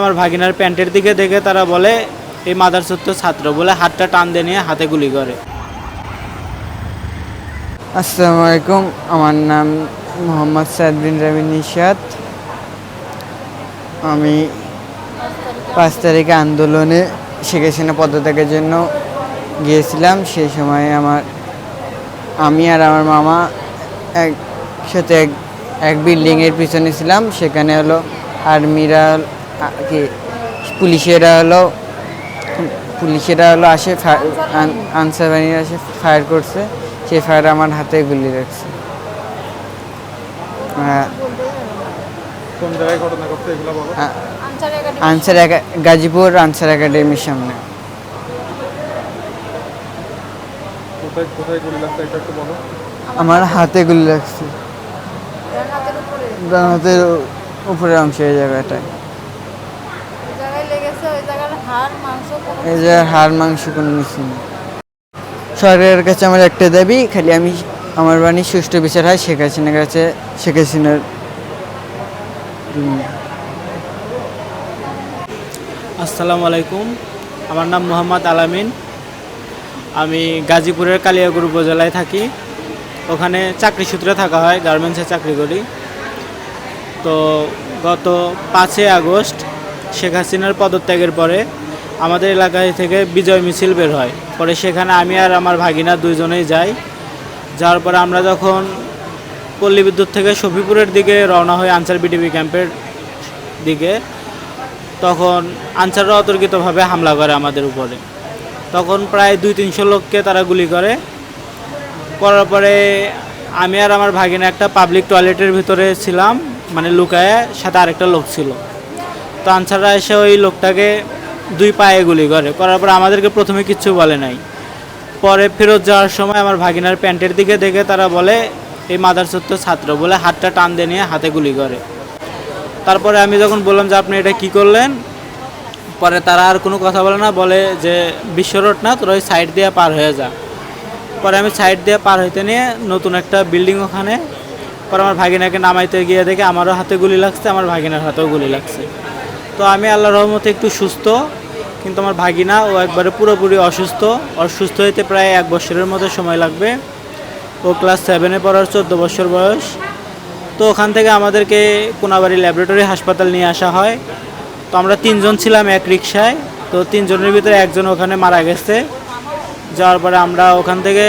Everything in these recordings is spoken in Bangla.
আমার ভাগিনার প্যান্টের দিকে দেখে তারা বলে, এই মাদার ছাত্র। বলে হাতটা টান দিয়ে নিয়ে হাতে গুলি করে। আসসালামু আলাইকুম, আমার নাম মোহাম্মদ সাদ বিন রাবি নিশাদ আমি পাঁচ তারিখে আন্দোলনে শেখ হাসিনা পদত্যাগের জন্য গিয়েছিলাম। সেই সময় আমার আমি আর আমার মামা একসাথে এক এক বিল্ডিংয়ের পিছনে ছিলাম। সেখানে হলো আর্মিরা কি পুলিশেরা হলো পুলিশেরা হলো আসে আনসার বাহিনীরা আসে ফায়ার করছে সেই ফায়ার আমার হাতে গুলি রাখছে। আনসার গাজীপুর আনসার একাডেমির সামনে। কোথায় কোথায় গুলি লাগছে এটা একটু বলো। আমার হাতে গুলি লাগছে। ডান হাতের উপরের অংশ এই জায়গাটায়। জায়গায় লেগেছে ওই জায়গার হাড় মাংস কোনো এই যে হাড় মাংস কোনো কিছু নেই। সরকারের কাছে আমার একটা দাবি খালি আমি আমার বাণী সুষ্ঠু বিচার হয় শেখ হাসিনার কাছে শেখ হাসিনার আসসালামু আলাইকুম। আমার নাম মোহাম্মদ আলামিন। আমি গাজীপুরের কালিয়াগুড় উপজেলায় থাকি। ওখানে চাকরি সূত্রে থাকা হয় গার্মেন্টসে চাকরি করি। তো গত পাঁচই আগস্ট শেখ হাসিনার পদত্যাগের পরে আমাদের এলাকায় থেকে বিজয় মিছিল বের হয়। পরে সেখানে আমি আর আমার ভাগিনা দুইজনেই যাই। যাওয়ার পরে আমরা যখন পল্লী বিদ্যুৎ থেকে শফিপুরের দিকে রওনা হই আনসার বিডিবি ক্যাম্পের দিকে, তখন আনসাররা অতর্কিতভাবে হামলা করে আমাদের উপরে। তখন প্রায় দুই তিনশো লোককে তারা গুলি করে। করার পরে আমি আর আমার ভাগিনা একটা পাবলিক টয়লেটের ভিতরে ছিলাম মানে লুকায় সাথে আরেকটা লোক ছিল। তো আনসাররা এসে ওই লোকটাকে দুই পায়ে গুলি করে। করার পর আমাদেরকে প্রথমে কিচ্ছু বলে নাই। পরে ফেরত যাওয়ার সময় আমার ভাগিনার প্যান্টের দিকে দেখে তারা বলে, এই মাদার সত্য ছাত্র, বলে হাতটা টান দিয়ে নিয়ে হাতে গুলি করে। তারপরে আমি যখন বললাম যে, আপনি এটা কি করলেন? পরে তারা আর কোনো কথা বলে না, বলে যে, বিশ্ব রোড না, তোর ওই সাইড দিয়ে পার হয়ে যা। পরে আমি সাইড দিয়ে পার হইতে নিয়ে নতুন একটা বিল্ডিং ওখানে, পরে আমার ভাগিনাকে নামাইতে গিয়ে দেখে আমারও হাতে গুলি লাগছে, আমার ভাগিনার হাতেও গুলি লাগছে। তো আমি আল্লাহ রহমতে একটু সুস্থ, কিন্তু আমার ভাগিনা, ও একবারে পুরোপুরি অসুস্থ। অসুস্থ হইতে প্রায় এক বছরের মতো সময় লাগবে। ও ক্লাস সেভেনে পড়ার চোদ্দ বছর বয়স। তো ওখান থেকে আমাদেরকে কোনাবাড়ি ল্যাবরেটরি হাসপাতাল নিয়ে আসা হয়। তো আমরা তিনজন ছিলাম এক রিক্সায় তো তিনজনের ভিতরে একজন ওখানে মারা গেছে। যাওয়ার পরে আমরা ওখান থেকে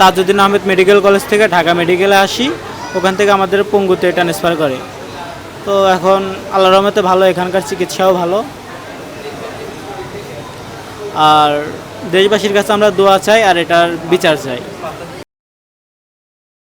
তাজউদ্দিন আহমেদ মেডিকেল কলেজ থেকে ঢাকা মেডিকেলে আসি। ওখান থেকে আমাদের পঙ্গুতে ট্রান্সফার করে। তো এখন আল্লাহ রহমতে ভালো, এখানকার চিকিৎসাও ভালো। আর দেশবাসীর কাছে আমরা দোয়া চাই আর এটার বিচার চাই।